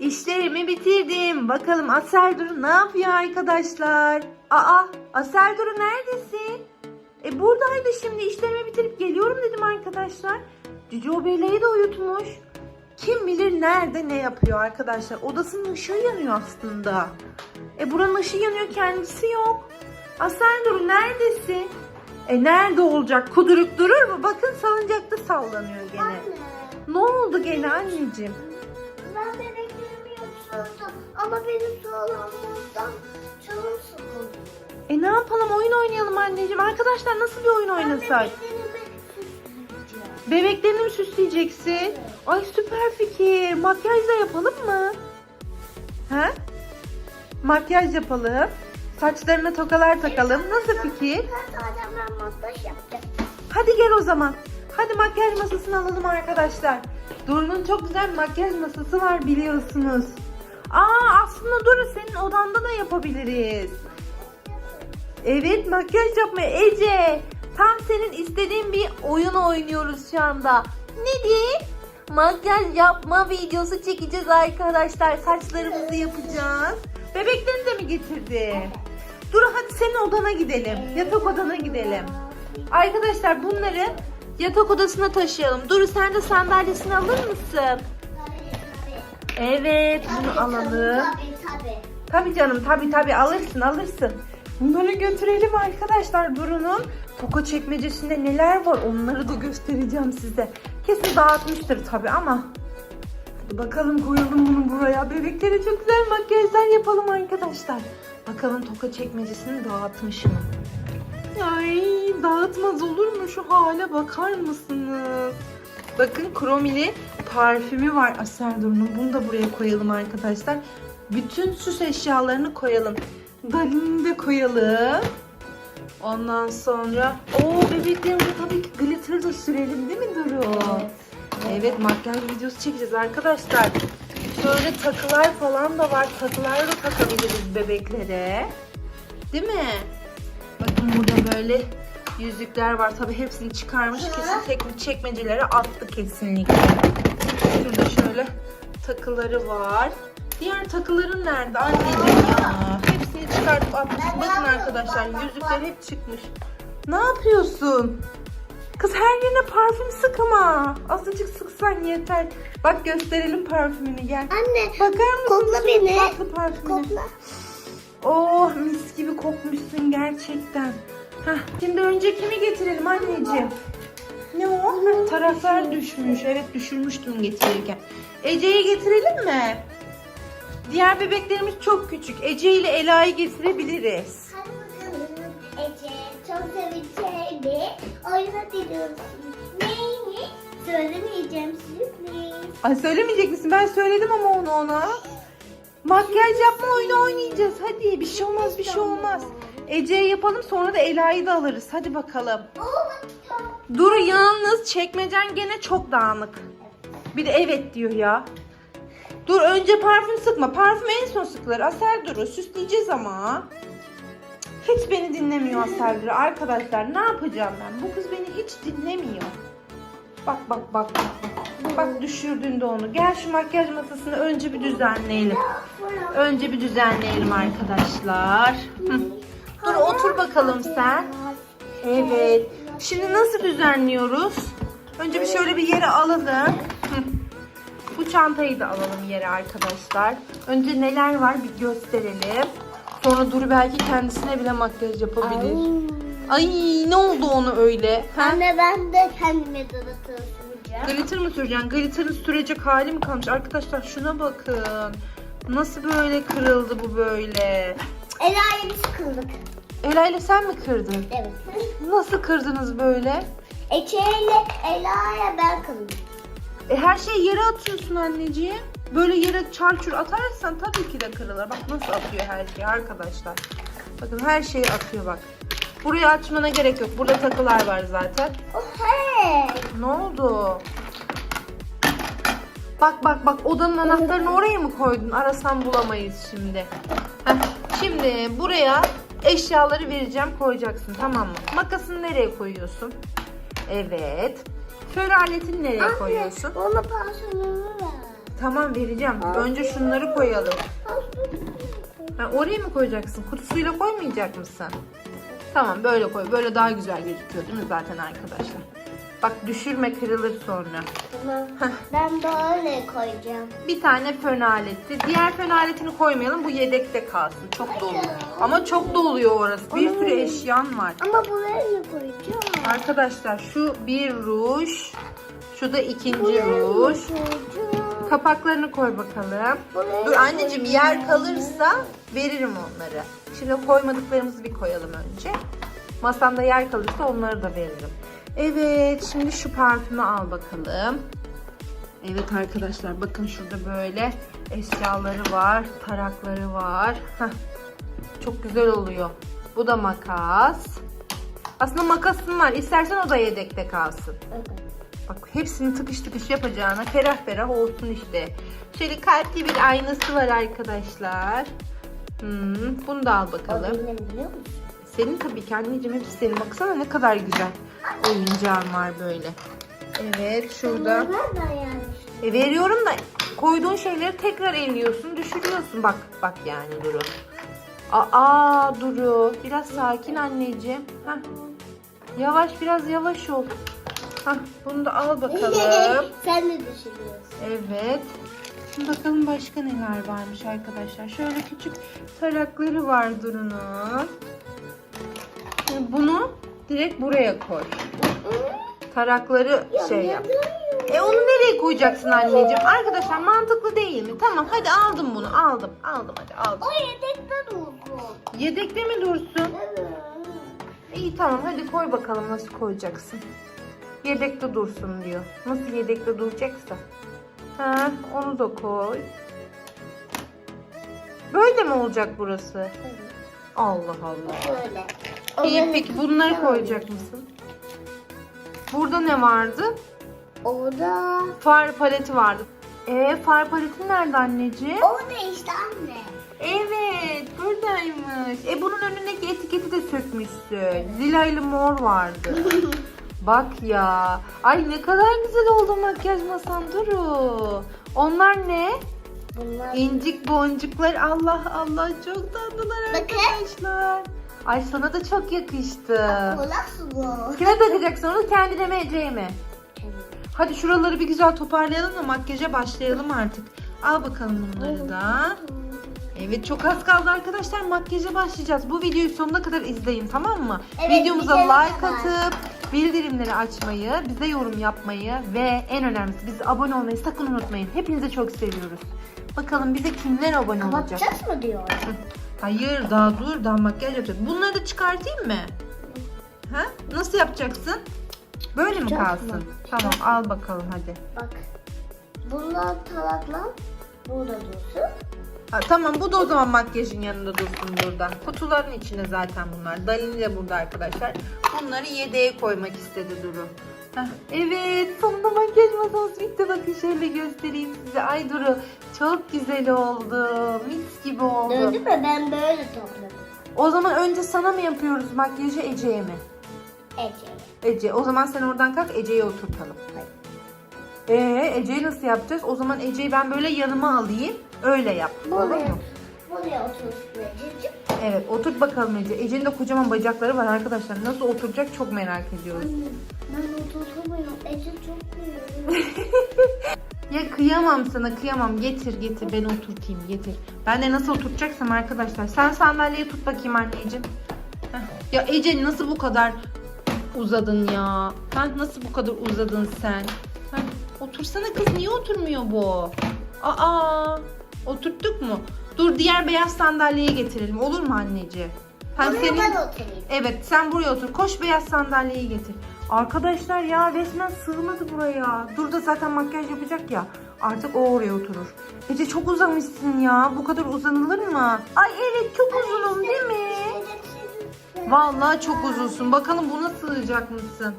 İşlerimi bitirdim. Bakalım Asel Duru ne yapıyor arkadaşlar? Aa Asel Duru neredesin? E buradaydı şimdi işlerimi bitirip geliyorum dedim arkadaşlar. Cici Beyle'yi de uyutmuş. Kim bilir nerede ne yapıyor arkadaşlar. Odasının ışığı yanıyor aslında. E buranın ışığı yanıyor kendisi yok. Asel Duru neredesin? E nerede olacak? Kudurup durur mu? Bakın salıncakta sallanıyor gene. Anne, Ne oldu gene anneciğim? ben bebeklerimi yuturdum ama benim sağlanmamdan canım sıkıldı. E ne yapalım oyun oynayalım anneciğim. Arkadaşlar nasıl bir oyun oynasak? Bebeklerini mi süsleyeceksin? Ay süper fikir. Makyaj da yapalım mı? He? Makyaj yapalım. Saçlarına tokalar takalım. Nasıl fikir? Hadi gel o zaman. Hadi makyaj masasını alalım arkadaşlar. Duru'nun çok güzel makyaj masası var biliyorsunuz. Aa aslında Duru senin odanda da yapabiliriz. Evet makyaj yapmaya Ece. Tam senin istediğin bir oyun oynuyoruz şu anda. Nedir? Makyaj yapma videosu çekeceğiz arkadaşlar. Saçlarımızı yapacağız. Bebeklerini de mi getirdi? Duru hadi senin odana gidelim. Yatak odana gidelim. Arkadaşlar bunları yatak odasına taşıyalım. Duru sen de sandalyesini alır mısın? Evet bunu alalım. Tabii tabii. Tabii canım tabii tabii alırsın alırsın. Bunları götürelim arkadaşlar. Duru'nun toka çekmecesinde neler var onları da göstereceğim size. Kesin dağıtmıştır tabii ama. Hadi bakalım koyalım bunu buraya. Bebeklere çok güzel makyajlar yapalım arkadaşlar. Bakalım toka çekmecesini dağıtmış mı? Ay dağıtmaz olur mu? Şu hale bakar mısınız? Bakın Kromili parfümü var Aser Duru'nun. Bunu da buraya koyalım arkadaşlar. Bütün süs eşyalarını koyalım. Dalini de koyalım. Ondan sonra o bebeklerimize tabii ki glitter da sürelim değil mi Duru? Evet makyaj videosu çekeceğiz arkadaşlar. Şöyle takılar falan da var. Takılar da takabiliriz bebeklere. Değil mi? Bakın burada böyle yüzükler var. Tabii hepsini çıkarmış. Kesin tek çekmecelere attı kesinlikle. Şurada şöyle takıları var. Diğer takıların nerede anneciğim ya? Hepsini çıkartıp atmış. Bakın arkadaşlar yüzükler hep çıkmış. Ne yapıyorsun? Kız her yerine parfüm sıkma. Azıcık sıksan yeter. Bak gösterelim parfümünü gel. Anne Bakar mısın? Kokla beni. Tatlı parfümünü. kokla. Oh mis gibi kokmuşsun gerçekten. Heh, şimdi önce kimi getirelim anneciğim? Ne o? Taraflar düşmüş. Evet düşürmüştüm getirirken. Ece'yi getirelim mi? Diğer bebeklerimiz çok küçük. Ece ile Ela'yı getirebiliriz. Hadi bakalım Ece. Çok seveceğim bir oyuna gidiyoruz. Neymiş? Söylemeyeceğim sürpriz. Ay söylemeyecek misin? Ben söyledim ama onu ona. Makyaj yapma oyunu oynayacağız. Hadi bir şey olmaz bir şey olmaz. Ece'ye yapalım sonra da Ela'yı da alırız. Hadi bakalım. Oo bak çok. Dur yalnız çekmecen gene çok dağınık. Bir de evet diyor ya. Dur önce parfüm sıkma. Parfüm en son sıkılır. Asel Duru süsleyeceğiz ama. Hiç beni dinlemiyor Asel Duru. Arkadaşlar ne yapacağım ben? Bu kız beni hiç dinlemiyor. Bak bak bak bak. Bak, bak düşürdün de onu. Gel şu makyaj masasını önce bir düzenleyelim. Önce bir düzenleyelim arkadaşlar. Dur otur bakalım sen. Evet. Şimdi nasıl düzenliyoruz? Önce bir şöyle bir yere alalım. Bu çantayı da alalım yere arkadaşlar. Önce neler var bir gösterelim. Sonra Duru belki kendisine bile makyaj yapabilir. Ay ne oldu onu öyle? Ha? Anne ben de kendime donatı süreceğim. Glitter mı süreceksin? Glitter'ı sürecek hali mi kalmış? Arkadaşlar şuna bakın. Nasıl böyle kırıldı bu böyle? Ela'ya biz kıldık. Ela ile sen mi kırdın? Evet. Nasıl kırdınız böyle? Ece ile Ela'ya ben kıldım. E her şeyi yere atıyorsun anneciğim. Böyle yere çarçur atarsan tabii ki de kırılır. Bak nasıl atıyor her şeyi arkadaşlar. Bakın her şeyi atıyor bak. Burayı açmana gerek yok. Burada takılar var zaten. Oh hey. Ne oldu? Bak bak bak odanın anahtarını oraya mı koydun? Arasan bulamayız şimdi. Heh, şimdi buraya eşyaları vereceğim koyacaksın tamam mı? Makasını nereye koyuyorsun? Evet. Fön aletini nereye koyuyorsun? Anne bana parfümümü ver. Tamam vereceğim. Önce şunları koyalım. Ha, oraya mı koyacaksın? Kutusuyla koymayacak mısın? Tamam böyle koy. Böyle daha güzel gözüküyor değil mi zaten arkadaşlar? Bak düşürme kırılır sonra. Tamam. ben böyle koyacağım. Bir tane fön aleti. Diğer fön aletini koymayalım. Bu yedekte kalsın. Çok dolu. Ama çok doluyor orası. Bir sürü eşyan var. Ama buraya ne koyacağım? Arkadaşlar şu bir ruj. Şu da ikinci Buraya ruj. koyacağım? Kapaklarını koy bakalım. Buraya Dur ne anneciğim yer kalırsa veririm onları. Şimdi koymadıklarımızı bir koyalım önce. Masamda yer kalırsa onları da veririm. Evet şimdi şu parfümü al bakalım. Evet arkadaşlar bakın şurada böyle eşyaları var, tarakları var. Heh, çok güzel oluyor. Bu da makas. Aslında makasın var. İstersen o da yedekte kalsın. Evet. Bak hepsini tıkış tıkış yapacağına ferah ferah olsun işte. Şöyle kalpli bir aynası var arkadaşlar. Hmm, bunu da al O bakalım. benim biliyor musun? Senin tabii ki anneciğim hepsi senin. Baksana ne kadar güzel oyuncağın var böyle. Evet şurada. E, veriyorum da koyduğun şeyleri tekrar elliyorsun, düşürüyorsun. Bak bak yani Duru. Aa Duru biraz sakin anneciğim. Heh. Yavaş biraz yavaş ol. Hah, bunu da al bakalım. Sen de düşünüyorsun. Evet. Şimdi bakalım başka neler varmış arkadaşlar. Şöyle küçük tarakları var Duru'nun. Bunu direkt buraya koy. Tarakları şey yap. E onu nereye koyacaksın anneciğim? Arkadaşlar mantıklı değil mi? Tamam hadi aldım bunu. Aldım. Aldım hadi aldım. O yedekte dursun. Yedekte mi dursun? Evet. İyi tamam hadi koy bakalım nasıl koyacaksın. Yedekte dursun diyor. Nasıl yedekte duracaksa. Ha, onu da koy. Böyle mi olacak burası? Allah Allah. Böyle. İyi peki bunları koyacak mısın? Burada ne vardı? Orada. Far paleti vardı. E far paleti nerede anneciğim? Orada işte anne. Evet buradaymış. E bunun önündeki etiketi de sökmüşsün. Zilaylı mor vardı. Bak ya. Ay ne kadar güzel oldu makyaj masan Duru. Onlar ne? Bunlar. İncik boncuklar. Allah Allah çok tatlılar Bakın. arkadaşlar. Ay sana da çok yakıştı. Nasıl bu? Kime takacaksın onu kendine mi Ece'ye mi? Hadi şuraları bir güzel toparlayalım da makyaja başlayalım artık. Al bakalım bunları da. Evet çok az kaldı arkadaşlar makyaja başlayacağız. Bu videoyu sonuna kadar izleyin tamam mı? Evet, Videomuza like kadar. atıp bildirimleri açmayı, bize yorum yapmayı ve en önemlisi bize abone olmayı sakın unutmayın. Hepinizi çok seviyoruz. Bakalım bize kimler abone olacak? Kapatacağız mı diyor? Hayır daha dur daha makyaj yapacağız. Bunları da çıkartayım mı? Ha? Nasıl yapacaksın? Böyle mi kalsın? Tamam al bakalım hadi. Bak. Bunlar tarakla burada dursun. Ha, tamam bu da o zaman makyajın yanında dursun burada. Kutuların içinde zaten bunlar. Dalini de burada arkadaşlar. Bunları yedeğe koymak istedi Duru. Heh, evet sonunda makyaj masamız bitti. Bakın şöyle göstereyim size. Ay Duru çok güzel oldu. Mis gibi oldu. Döndü mü? Ben böyle topladım. O zaman önce sana mı yapıyoruz makyajı Ece'ye mi? Ece. Ece o zaman sen oradan kalk Ece'yi oturtalım. Ee Ece'yi nasıl yapacağız? O zaman Ece'yi ben böyle yanıma alayım. Öyle yap. Olur Buraya, mu? buraya otursun Ececiğim. Evet otur bakalım Ece. Ece'nin de kocaman bacakları var arkadaşlar. Nasıl oturacak çok merak ediyoruz. Anne ben oturtamıyorum. Ece çok büyük. Ya kıyamam sana kıyamam. Getir getir ben oturtayım getir. Ben de nasıl oturacaksam arkadaşlar. Sen sandalyeyi tut bakayım anneciğim. Heh. Ya Ece nasıl bu kadar uzadın ya? Ha, nasıl bu kadar uzadın sen? Ha, otursana kız niye oturmuyor bu? Aa oturttuk mu? Dur diğer beyaz sandalyeyi getirelim olur mu anneciğim? Hem Buraya senin... ben oturayım. Evet sen buraya otur. Koş beyaz sandalyeyi getir. Arkadaşlar ya resmen sığmadı buraya. Dur da zaten makyaj yapacak ya. Artık o oraya oturur. Ece çok uzamışsın ya. Bu kadar uzanılır mı? Ay evet çok uzunum değil mi? Vallahi çok uzunsun. Bakalım buna sığacak mısın?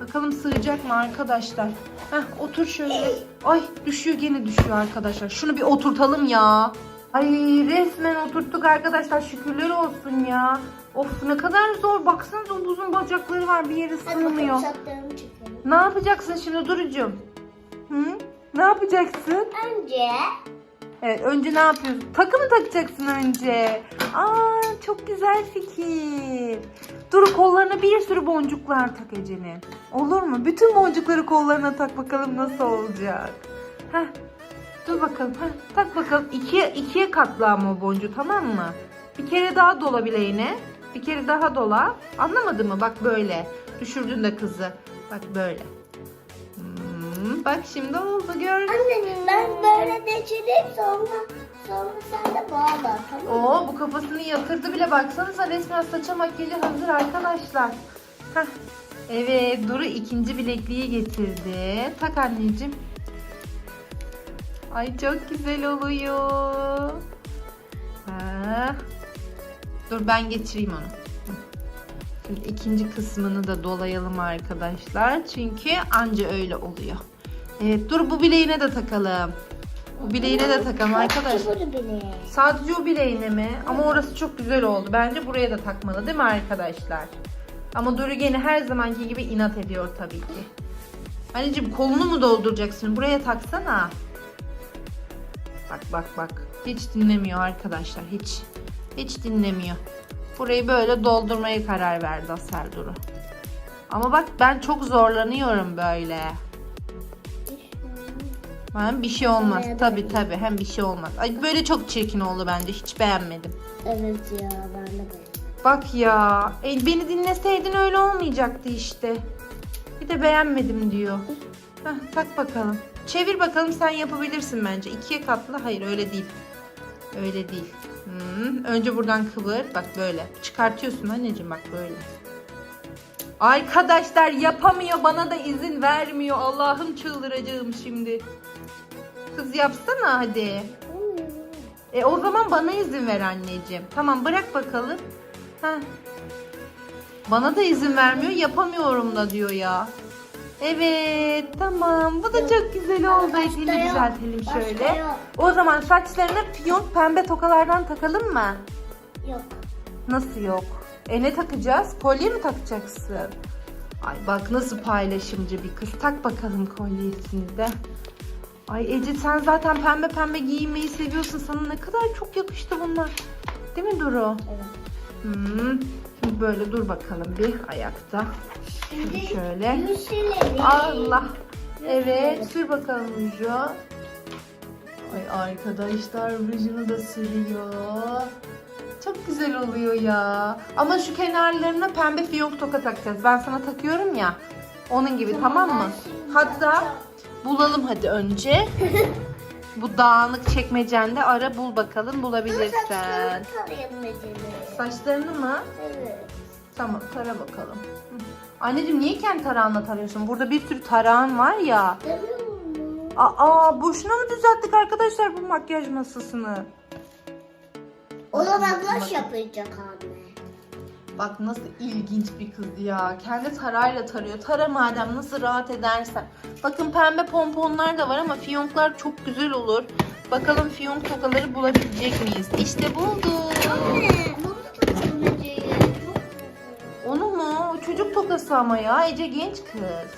Bakalım sığacak mı arkadaşlar? Heh otur şöyle. Ay düşüyor gene düşüyor arkadaşlar. Şunu bir oturtalım ya. Ay resmen oturttuk arkadaşlar. Şükürler olsun ya. Of ne kadar zor. Baksanıza uzun bacakları var. Bir bakalım sığmıyor. Ne yapacaksın şimdi Duru'cum? Hı? Ne yapacaksın? Önce Evet önce ne yapıyorsun? Takı mı takacaksın önce? Aa çok güzel fikir. Dur kollarına bir sürü boncuklar tak Ece'nin. Olur mu? Bütün boncukları kollarına tak bakalım nasıl olacak. Heh. Dur bakalım. Heh. Tak bakalım. İkiye, ikiye katla ama o boncuğu tamam mı? Bir kere daha dola bileğine. Bir kere daha dola. Anlamadın mı? Bak böyle. Düşürdün de kızı. Bak böyle. Hmm, bak şimdi oldu gördün. annenin ben böyle geçireyim sonra sonra sen de bağla tamam mı? Oo bu kafasını yatırdı bile baksanıza resmen saça makyajı hazır arkadaşlar. Heh. Evet Duru ikinci bilekliği getirdi. Tak anneciğim. Ay çok güzel oluyor. Ha. Dur ben geçireyim onu. Şimdi ikinci kısmını da dolayalım arkadaşlar. Çünkü anca öyle oluyor. Evet dur bu bileğine de takalım. Bu bileğine de takalım arkadaşlar. Sadece o bileğine mi? Ama orası çok güzel oldu. Bence buraya da takmalı değil mi arkadaşlar? Ama Duru gene her zamanki gibi inat ediyor tabii ki. Anneciğim kolunu mu dolduracaksın? Buraya taksana. Bak bak bak. Hiç dinlemiyor arkadaşlar. Hiç. Hiç dinlemiyor. Burayı böyle doldurmaya karar verdi Asel Duru. Ama bak ben çok zorlanıyorum böyle. Ben bir şey olmaz. İyi. tabii. Hem bir şey olmaz. Ay böyle çok çirkin oldu bence. Hiç beğenmedim. Evet ya ben de böyle. Bak ya. E, beni dinleseydin öyle olmayacaktı işte. Bir de beğenmedim diyor. Heh, tak bakalım. Çevir bakalım sen yapabilirsin bence. İkiye katla. Hayır öyle değil. Öyle değil. Hmm, Önce buradan kıvır. Bak böyle. Çıkartıyorsun anneciğim bak böyle. Arkadaşlar yapamıyor. Bana da izin vermiyor. Allah'ım çıldıracağım şimdi. Kız yapsana hadi. E o zaman bana izin ver anneciğim. Tamam bırak bakalım. Heh. Bana da izin vermiyor. Yapamıyorum da diyor ya. Evet tamam. Bu da çok güzel oldu. Yok. düzeltelim şöyle. O zaman saçlarına piyonk pembe tokalardan takalım mı? Yok. Nasıl yok? E ne takacağız? Kolye mi takacaksın? Ay bak nasıl paylaşımcı bir kız. Tak bakalım kolyesini de. Ay Ece sen zaten pembe pembe giyinmeyi seviyorsun. Sana ne kadar çok yakıştı bunlar. Değil mi Duru? Evet. Hmm. Şimdi böyle dur bakalım bir ayakta. Şimdi Şöyle. Allah. Evet sür bakalım ruju. Ay arkadaşlar rujunu da sürüyor. Çok güzel oluyor ya. Ama şu kenarlarına pembe fiyonk toka takacağız. Ben sana takıyorum ya. Onun gibi tamam, mı? ben şimdi Hatta bulalım hadi önce. Bu dağınık çekmecende ara bul bakalım bulabilirsen. Saçlarını mı? Evet. Tamam tara bakalım. Anneciğim niye kendi tarağınla tarıyorsun? Burada bir sürü tarağın var ya. Aa boşuna mı düzelttik arkadaşlar bu makyaj masasını? O zaman nasıl yapacak anne? Bak nasıl ilginç bir kız ya. Kendi tarayla tarıyor. Tara madem nasıl rahat edersen. Bakın pembe pomponlar da var ama fiyonklar çok güzel olur. Bakalım fiyonk tokaları bulabilecek miyiz? İşte buldum. Onu mu? O çocuk tokası ama ya. Ece genç kız.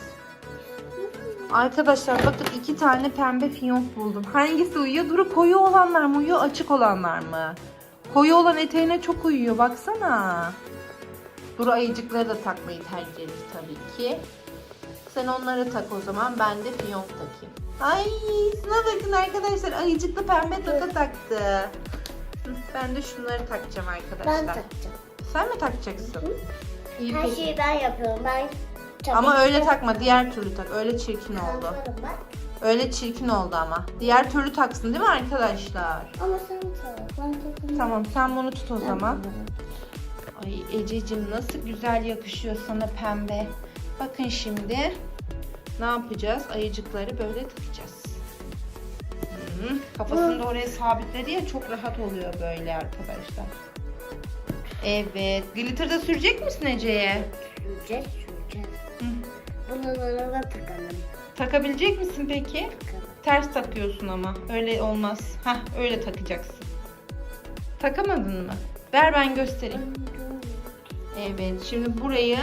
Arkadaşlar bakın iki tane pembe fiyonk buldum. Hangisi uyuyor? Duru koyu olanlar mı uyuyor, açık olanlar mı? Koyu olan eteğine çok uyuyor. Baksana. Duru ayıcıkları da takmayı tercih eder tabii ki. Sen onları tak o zaman. Ben de fiyonk takayım. Ay şuna bakın arkadaşlar. Ayıcıklı pembe toka taktı. Hı, Ben de şunları takacağım arkadaşlar. Ben takacağım. Sen mi takacaksın? İyi Her peki. şeyi ben yapıyorum. Ben tabii Ama öyle takma. Diğer türlü tak. Öyle çirkin oldu. Öyle çirkin oldu ama. Diğer türlü taksın değil mi arkadaşlar? Ama sen tak. Ben takayım. Tamam sen bunu tut o Ben zaman. takarım. Ay Ececiğim nasıl güzel yakışıyor sana pembe. Bakın şimdi ne yapacağız? Ayıcıkları böyle takacağız. Hı, Kafasını da oraya sabitledi ya çok rahat oluyor böyle arkadaşlar. Evet. Glitter da sürecek misin Ece'ye? Süreceğiz, süreceğiz. Hı. Bunları da takalım. Takabilecek misin peki? Takalım. Ters takıyorsun ama. Öyle olmaz. Hah öyle takacaksın. Takamadın mı? Ver ben göstereyim. Evet şimdi burayı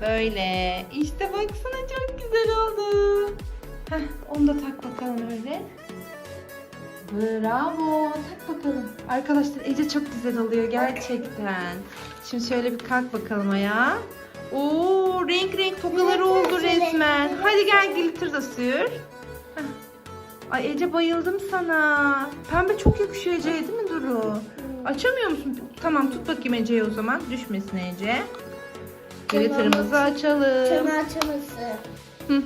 böyle. İşte baksana çok güzel oldu. Heh, onu da tak bakalım öyle. Bravo. Tak bakalım. Arkadaşlar Ece çok güzel oluyor gerçekten. Şimdi şöyle bir kalk bakalım ayağa. Oo renk renk tokaları oldu resmen. Hadi gel glitter da sür. Heh. Ay Ece bayıldım sana. Pembe çok yakışıyor Ece'ye değil mi Duru? Açamıyor musun? Tamam tut bakayım Ece'ye o zaman. Düşmesin Ece. Glitter'ımızı açalım. Tırnağaçaması. Hı,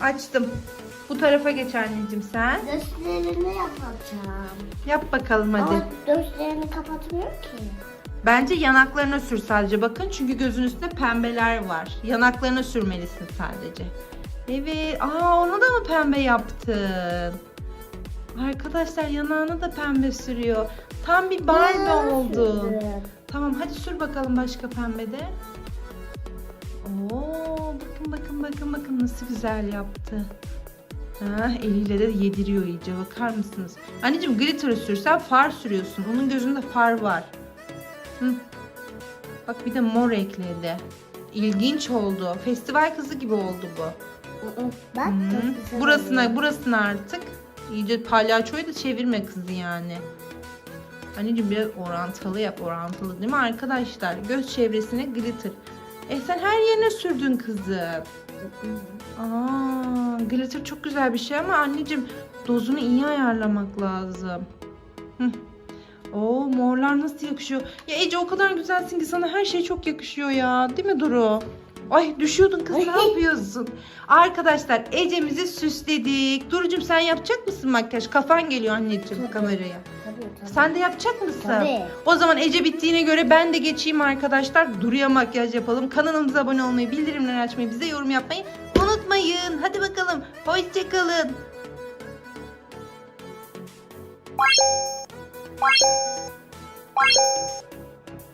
açtım. Bu tarafa geç anneciğim sen. Gösterini yapacağım. Yap bakalım hadi. Ama gösterini kapatmıyor ki. Bence yanaklarına sür sadece bakın çünkü gözün üstünde pembeler var. Yanaklarına sürmelisin sadece. Evet. Aa onu da mı pembe yaptın? Arkadaşlar yanağına da pembe sürüyor. Tam bir Barbie Aa, oldun. sürdüm. Tamam hadi sür bakalım başka pembede. Oo bakın bakın bakın bakın nasıl güzel yaptı. Ha, eliyle de yediriyor iyice bakar mısınız? Anneciğim glitter sürsen far sürüyorsun. Onun gözünde far var. Hı. Bak bir de mor ekledi. İlginç oldu. Festival kızı gibi oldu bu. Bak Hı. Burasına burasına artık. İyice palyaçoyu da çevirme kızı yani. Anneciğim biraz orantılı yap orantılı değil mi arkadaşlar? Göz çevresine glitter. E sen her yerine sürdün kızım. Aa, glitter çok güzel bir şey ama anneciğim dozunu iyi ayarlamak lazım. Hı. Oo morlar nasıl yakışıyor. Ya Ece o kadar güzelsin ki sana her şey çok yakışıyor ya. Değil mi Duru? Ay düşüyordun kız ne yapıyorsun? Arkadaşlar Ece'mizi süsledik. Duru'cum sen yapacak mısın makyaj? Kafan geliyor anneciğim Tabii. kameraya. Tabii tabii. Sen de yapacak mısın? Tabii. O zaman Ece bittiğine göre ben de geçeyim arkadaşlar. Duru'ya makyaj yapalım. Kanalımıza abone olmayı, bildirimleri açmayı, bize yorum yapmayı unutmayın. Hadi bakalım. Hoşçakalın.